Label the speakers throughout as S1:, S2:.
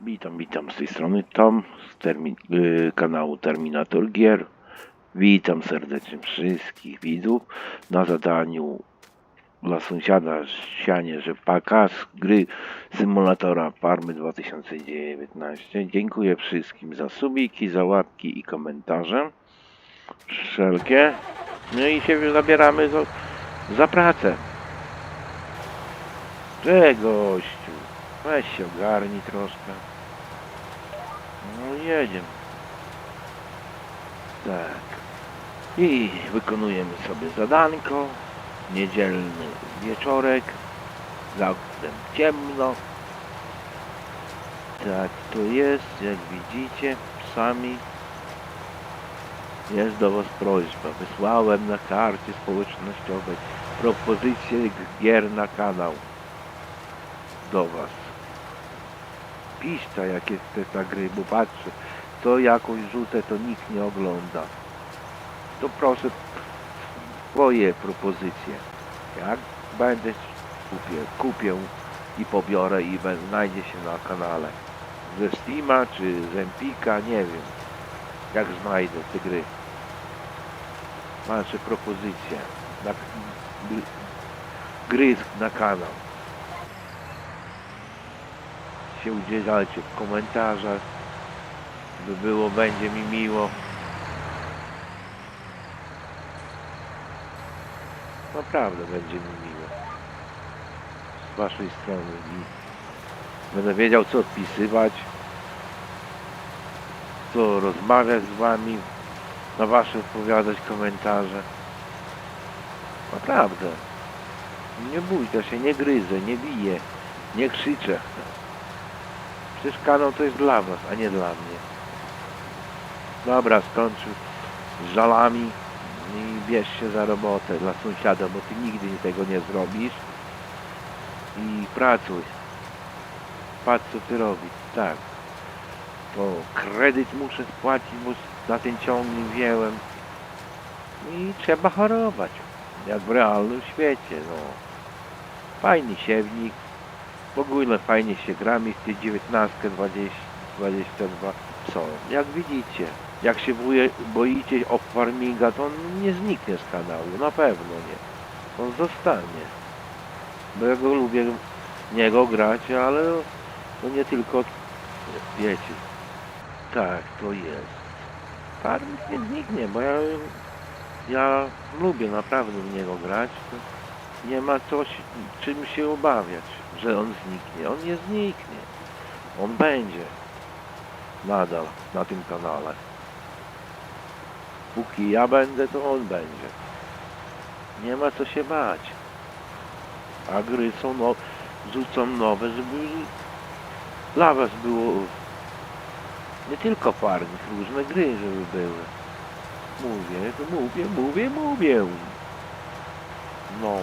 S1: Witam, witam z tej strony Tom z termi- y, kanału Terminator Gier. Witam serdecznie wszystkich widzów na zadaniu dla sąsiada sianie rzepaka z gry symulatora Farmy 2019. Dziękuję wszystkim za subiki, za łapki i komentarze wszelkie. No i się zabieramy za, za pracę. Cze gościu, weź się ogarnij troszkę. No jedziemy. Tak. I wykonujemy sobie zadanko. Niedzielny wieczorek. Za oknem ciemno. Tak to jest, jak widzicie, sami. Jest do Was prośba. Wysłałem na karcie społecznościowej propozycję gier na kanał. Do Was. Piszcie jakie te ta gry, bo patrzę, to jakoś rzucę, to nikt nie ogląda. To proszę swoje propozycje. Jak będę kupię, kupię i pobiorę i znajdzie się na kanale. Ze Steama czy z Empika, nie wiem. Jak znajdę te gry. Macie propozycje. Na, gry na kanał. Się udzielajcie w komentarzach. By było, będzie mi miło. Naprawdę będzie mi miło. Z waszej strony i będę wiedział co odpisywać. Co rozmawiać z wami. Na wasze odpowiadać komentarze. Naprawdę. Nie bójcie się, nie gryzę, nie biję, nie krzyczę. Przecież kanał to jest dla was, a nie dla mnie. Dobra, skończył z żalami i bierz się za robotę dla sąsiada, bo ty nigdy tego nie zrobisz. I pracuj. Patrz co ty robisz. Tak. To kredyt muszę spłacić, bo na ten ciągnik wziąłem. I trzeba chorować. Jak w realnym świecie, no. Fajny siewnik. W ogóle fajnie się gra mi w tej 19, 20, 22 są. Jak widzicie, jak się boicie o farminga, to on nie zniknie z kanału, na pewno nie. On zostanie. Bo ja go lubię niego grać, ale to nie tylko, wiecie, tak, to jest. Farming nie zniknie, bo ja, ja lubię naprawdę w niego grać. Nie ma coś, czym się obawiać, że on zniknie. On nie zniknie. On będzie nadal na tym kanale. Póki ja będę, to on będzie. Nie ma co się bać. A gry są no, rzucą nowe, żeby dla was było nie tylko farming, różne gry, żeby były. Mówię, to mówię, mówię, mówię. No,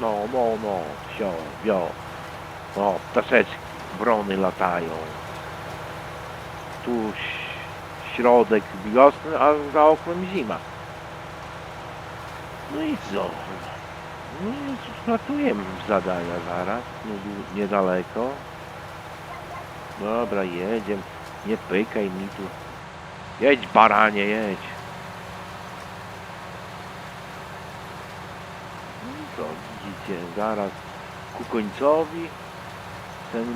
S1: no, no, no, sio, wio. O, ptaszeczki, wrony latają. Tu środek wiosny, a za oknem zima. No i co? No i startujemy zadania zaraz, niedaleko. Dobra, jedziemy. Nie pykaj mi tu. Jedź baranie, jedź. Co, widzicie, zaraz ku końcowi ten,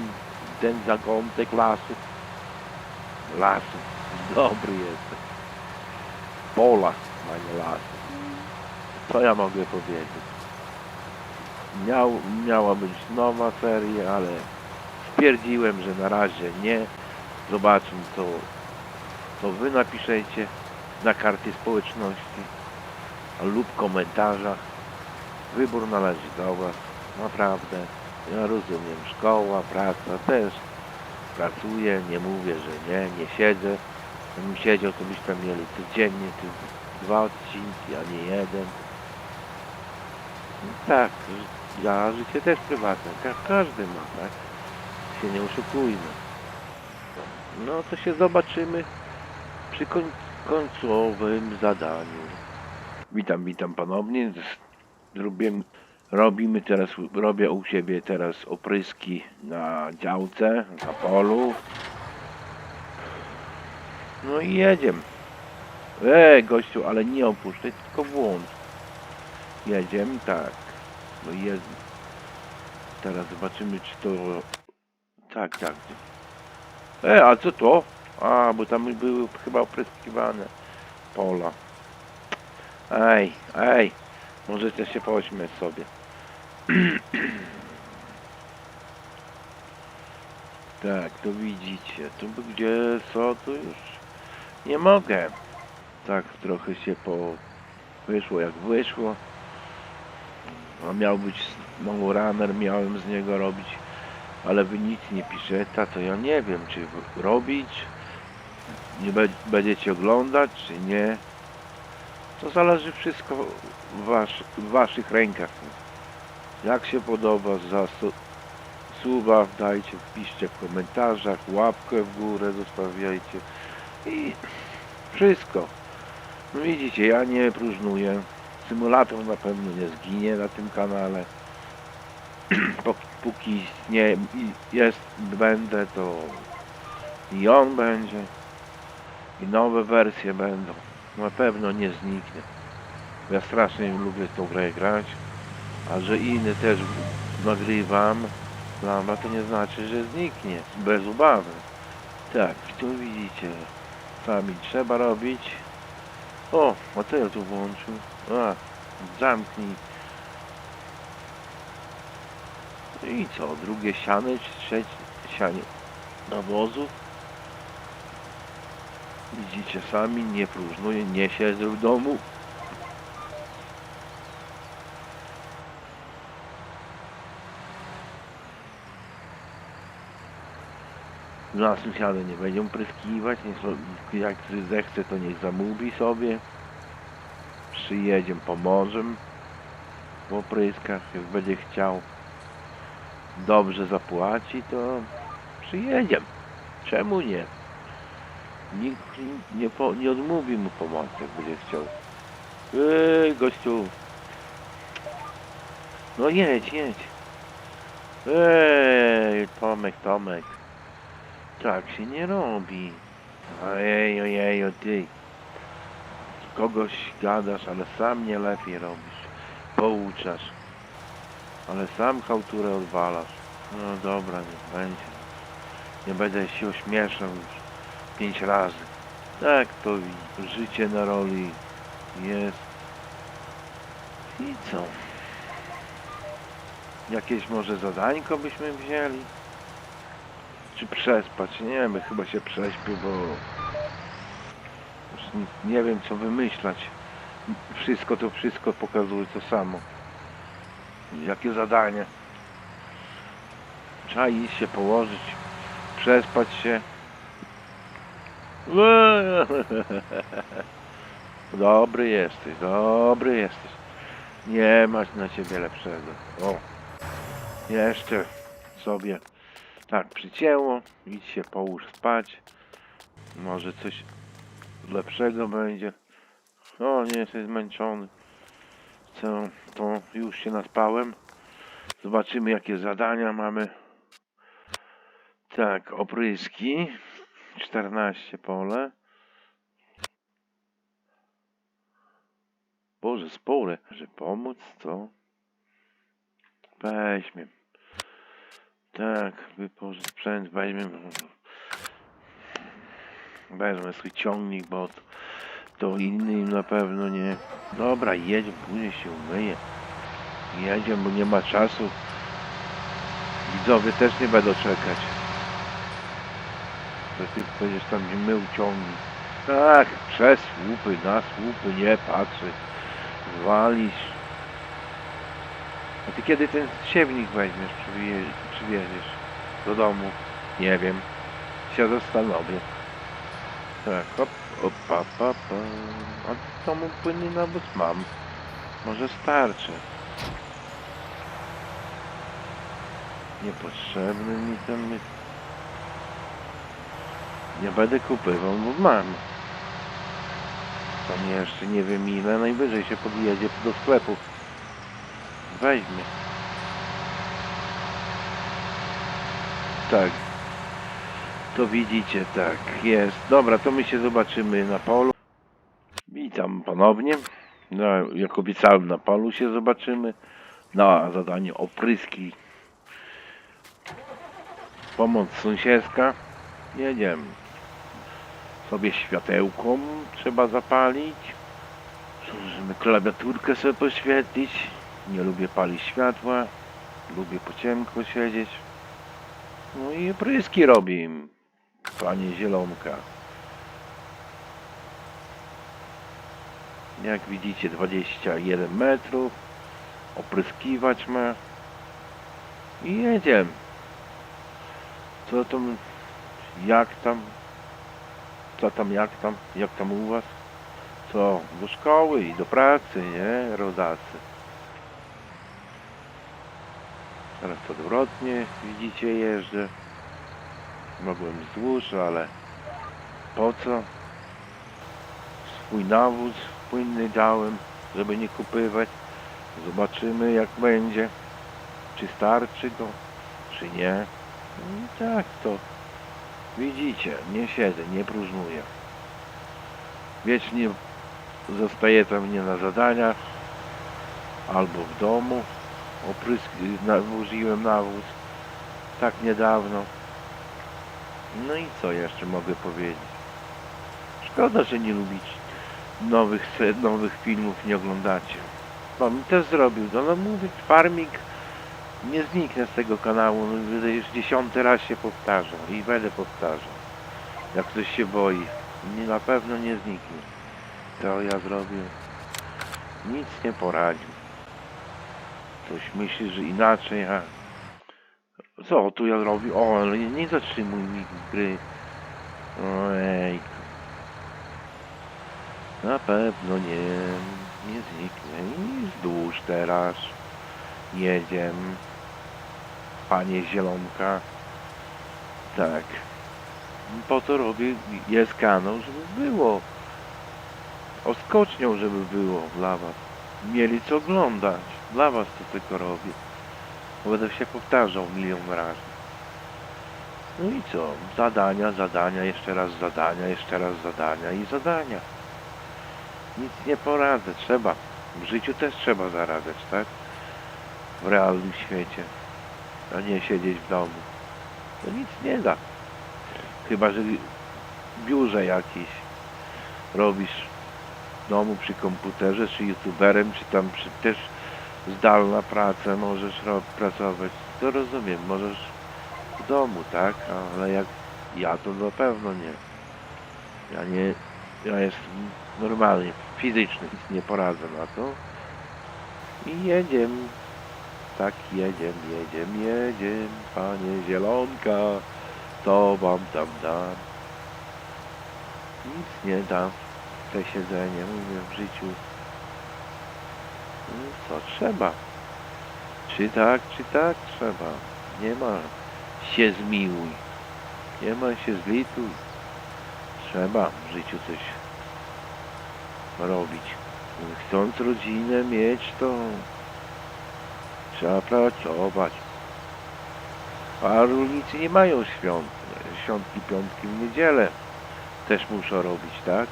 S1: ten zakątek lasu. Lasu, dobry jest. Pola, a nie lasu. Co ja mogę powiedzieć? Miał, miała być nowa seria, ale stwierdziłem, że na razie nie. Zobaczmy co, co wy napiszecie na karcie społeczności lub komentarzach. Wybór należy do was, naprawdę. Ja rozumiem, szkoła, praca też. Pracuję, nie mówię, że nie, nie siedzę. Gdybym siedział, to byśmy mieli codziennie dwa odcinki, a nie jeden. No tak, ja życie też prywatne, ka- każdy ma, tak? Się nie oszukujmy. No to się zobaczymy przy koń końcowym zadaniu. Witam, witam ponownie. Zrobiłem Robimy teraz, robię u siebie teraz opryski na działce, na polu. No i jedziemy. Ej, gościu, ale nie opuszczaj, tylko włącz. Jedziemy, tak. No jest. Teraz zobaczymy, czy to... Tak, tak. E, a co to? A, bo tam były chyba opryskiwane pola. Ej, ej, możecie się pośmiać sobie. tak, to widzicie, tu gdzie, co, tu już nie mogę. Tak trochę się po... wyszło jak wyszło. A miał być znowu runner, miałem z niego robić, ale wy nic nie piszecie, to ja nie wiem, czy robić, nie be- będziecie oglądać, czy nie. To zależy wszystko w, wasz, w waszych rękach. Jak się podoba, za su- suba dajcie, wpiszcie w komentarzach, łapkę w górę zostawiajcie i wszystko. No widzicie, ja nie próżnuję. Symulator na pewno nie zginie na tym kanale. Pó- Póki nie jest, będę, to i on będzie. I nowe wersje będą. Na pewno nie zniknie. Ja strasznie lubię tą grę grać. A że inny też nagrywam, lamba to nie znaczy, że zniknie. Bez obawy. Tak, tu widzicie. Sami trzeba robić. O, a co ja tu włączył? A, zamknij. I co, drugie siane, czy trzecie sianie nawozu? Widzicie sami, nie próżnuję, nie siedzę w domu. Na sąsiady nie będą pryskiwać, jak zechce to niech zamówi sobie. Przyjedziemy, pomożemy w opryskach, jak będzie chciał. Dobrze zapłaci, to przyjedziemy. Czemu nie? Nikt nie, po, nie odmówi mu pomocy, jak będzie chciał. Ej, gościu. No jedź, jedź. Ej, Tomek, Tomek. Tak się nie robi. Ojej, ojej, o ty. Kogoś gadasz, ale sam nie lepiej robisz. Pouczasz. Ale sam chałturę odwalasz. No dobra, nie będzie. Nie będę się ośmieszał już pięć razy. Tak to życie na roli jest. I co? Jakieś może zadańko byśmy wzięli? Czy przespać? Nie wiem, chyba się prześpię, bo już nie- nie wiem co wymyślać. Wszystko to wszystko pokazuje to samo. Jakie zadanie? Trzeba iść się położyć, przespać się. Dobry jesteś, dobry jesteś. Nie masz na ciebie lepszego. O, jeszcze sobie tak przycięło. Idź się połóż spać. Może coś lepszego będzie. O, nie jesteś zmęczony. Co, to już się naspałem. Zobaczymy jakie zadania mamy. Tak, opryski. 14 pole. Boże, spore. Że pomóc, co? Weźmy. Tak, wypożyć sprzęt, weźmy. Wezmę swój ciągnik, bo to, to inny im na pewno nie. Dobra, jedziemy, później się umyję. Jedziemy, bo nie ma czasu. Widzowie też nie będą czekać. Ty będziesz tam nie mył ciągnik. Tak, przez słupy, na słupy, nie patrzeć. Walisz. A ty kiedy ten siewnik weźmiesz, przywiezie, przywieziesz do domu? Nie wiem. Się zastanowię. Tak, hop, opa, pa, pa. A w domu płynny nawóz mam. Może starczy. Niepotrzebny mi ten Nie będę kupywał, bo mam. Tam jeszcze nie wiem ile, najwyżej się podjedzie do sklepu. weźmie. Tak. To widzicie, tak, jest. Dobra, to my się zobaczymy na polu. Witam ponownie. No, jak obiecałem, na polu się zobaczymy. Na zadanie opryski. Pomoc sąsiedzka. Jedziemy. Sobie światełką trzeba zapalić. Możemy klawiaturkę sobie poświetlić. Nie lubię palić światła. Lubię po ciemku siedzieć. No i pryski robi im, panie Zielonka. Jak widzicie 21 metrów. Opryskiwać ma. I jedziemy. Co tam, jak tam, co tam, jak tam, jak tam u was? Co, do szkoły i do pracy, nie, rodacy. Teraz odwrotnie, widzicie, jeżdżę. Mogłem wzdłuż, ale po co? Swój nawóz płynny dałem, żeby nie kupywać. Zobaczymy jak będzie. Czy starczy go, czy nie. No i tak to. Widzicie, nie siedzę, nie próżnuję. Wiecznie zostaję tam nie na zadaniach, albo w domu. Oprysk, nawoziłem nawóz tak niedawno. No i co jeszcze mogę powiedzieć? Szkoda, że nie lubicie nowych, nowych filmów, nie oglądacie. Bo mi też zrobił, no, no mówię, farming nie zniknę z tego kanału, no, już dziesiąty raz się powtarzał i będę powtarzał. Jak ktoś się boi, nie, na pewno nie zniknie. To ja zrobił, nic nie poradził. Ktoś myśli, że inaczej, a co tu ja robię? O, ale nie, zatrzymuj mi gry. Ojej. Na pewno nie, nie zniknę. I wzdłuż teraz jedziemy. Panie Zielonka. Tak. Po to robię, jest kanał, żeby było. Oskocznią, żeby było dla was. Mieli co oglądać. Dla was to tylko robię. Będę się powtarzał milion razy. No i co? Zadania, zadania, jeszcze raz zadania, jeszcze raz zadania i zadania. Nic nie poradzę, trzeba. W życiu też trzeba zarabiać, tak? W realnym świecie. A nie siedzieć w domu. To nic nie da. Chyba, że biurze jakiś robisz w domu przy komputerze, czy youtuberem, czy tam przy, też zdalna praca, możesz pracować. To rozumiem, możesz w domu, tak? Ale jak ja, to na pewno nie. Ja nie, ja jestem normalnie, fizycznie, nic nie poradzę na to. I jedziemy. Tak, jedziemy, jedziemy, jedziemy, panie Zielonka, to wam tam dam. Nic nie da te siedzenie, mówię, w życiu. No co trzeba? Czy tak, czy tak trzeba? Nie ma się zmiłuj. Nie ma się zlituj. Trzeba w życiu coś robić. Chcąc rodzinę mieć, to trzeba pracować. A rolnicy nie mają świąt. Świątki, piątki w niedzielę też muszą robić, tak?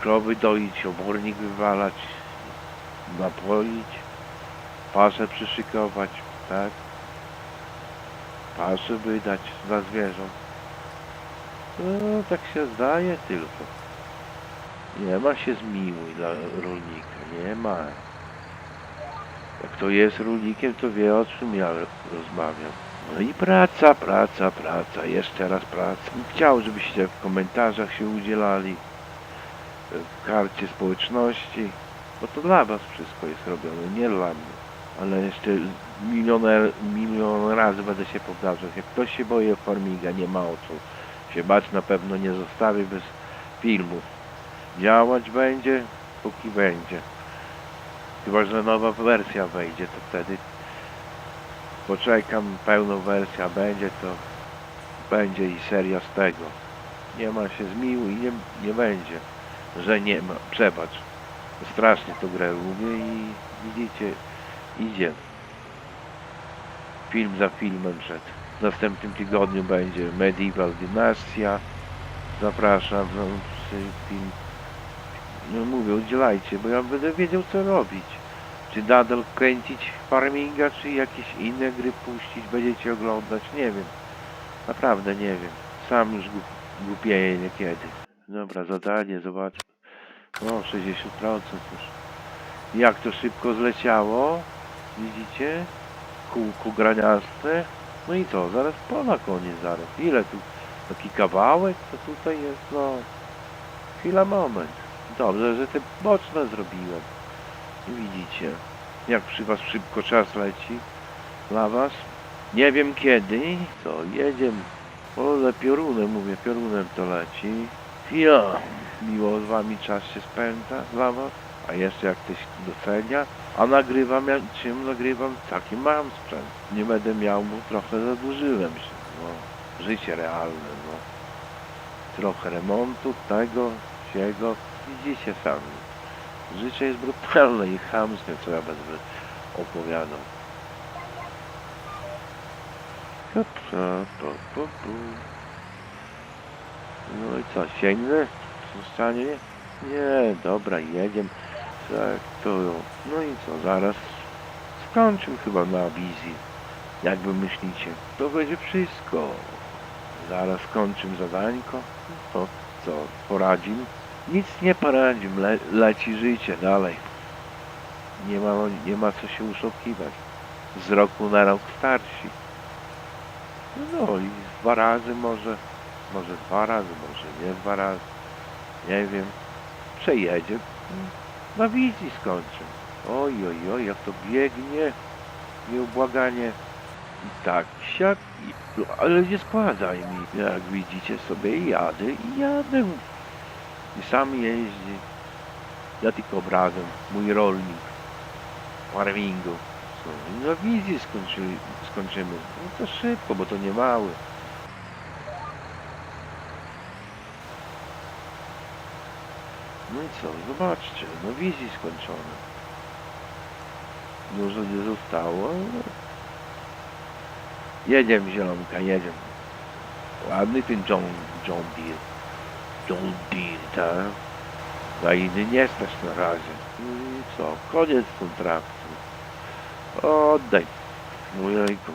S1: Krowy doić, obornik wywalać, napoić, paszę przyszykować, tak? Paszę wydać dla zwierząt. No, tak się zdaje tylko. Nie ma się zmiłuj dla rolnika, nie ma. Kto jest rolnikiem, to wie o czym ja rozmawiam. No i praca, praca, praca, jeszcze raz praca. Chciał, żebyście w komentarzach się udzielali, w karcie społeczności, bo to dla was wszystko jest robione, nie dla mnie. Ale jeszcze milion, milion razy będę się powtarzał. Jak ktoś się boi farminga, nie ma o co się bać, na pewno nie zostawi bez filmów. Działać będzie, póki będzie. Chyba, że nowa wersja wejdzie, to wtedy poczekam, pełną wersja będzie, to będzie i seria z tego. Nie ma się zmiłuj, nie, nie będzie, że nie ma, przebacz. Strasznie tą grę lubię i widzicie, Idzie. Film za filmem przed. W następnym tygodniu będzie Medieval Dynastia. Zapraszam no, film. No mówię, udzielajcie, bo ja będę wiedział co robić. Czy nadal kręcić farminga, czy jakieś inne gry puścić, będziecie oglądać, nie wiem. Naprawdę nie wiem. Sam już głup, głupieję niekiedy. Dobra, zadanie, zobacz. O, 60% już. Jak to szybko zleciało. Widzicie? Kółku graniaste. No i co, zaraz po na koniec zaraz. Ile tu? Taki kawałek, co tutaj jest? No. Chwila, moment. Dobrze, że te boczne zrobiłem. Widzicie, jak przy was szybko czas leci. Dla was. Nie wiem kiedy. Co, jedziemy. Ole piorunem, mówię, piorunem to leci. Ja, miło z wami czas się spędza dla was. A jeszcze jak ktoś docenia. A nagrywam, jak czym nagrywam? Taki mam sprzęt. Nie będę miał, bo trochę zadłużyłem się. No, życie realne, no. Trochę remontu, tego, siego. Widzicie sami. Życie jest brutalne i chamskie, co ja będę opowiadał. No i co, sięgnę? Zostanie? Nie, dobra, jedziemy. Tak, to... No i co, zaraz skończył chyba na wizji. Jak wy myślicie? To będzie wszystko. Zaraz skończym zadańko. To co, poradzim? Nic nie poradzim, le, leci życie dalej. Nie ma, nie ma co się uszokiwać. Z roku na rok starsi. No i dwa razy może, może dwa razy, może nie dwa razy. Nie wiem. Przejedzie. Na wizji skończy. Oj, oj, oj, jak to biegnie. Nieubłaganie. I tak, siak. I, no, ale nie składaj mi. Jak widzicie sobie jadę i jadę. I sam jeździ. Ja tylko obrazem. Mój rolnik. I na wizji skończymy. No to szybko, bo to nie mały. No i co? Zobaczcie. No wizji skończone. Dużo nie zostało. ale- Jedziemy zielonka, jedziemy. Ładny ten John, John Deere. Deere, tak? Na inny nie stać na razie. I co? Koniec kontraktu. Oddaj. Ojejku.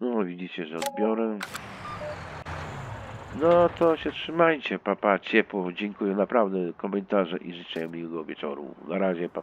S1: No widzicie, że odbiorę. No to się trzymajcie, papa, ciepło. Dziękuję naprawdę komentarze i życzę miłego wieczoru. Na razie, papa.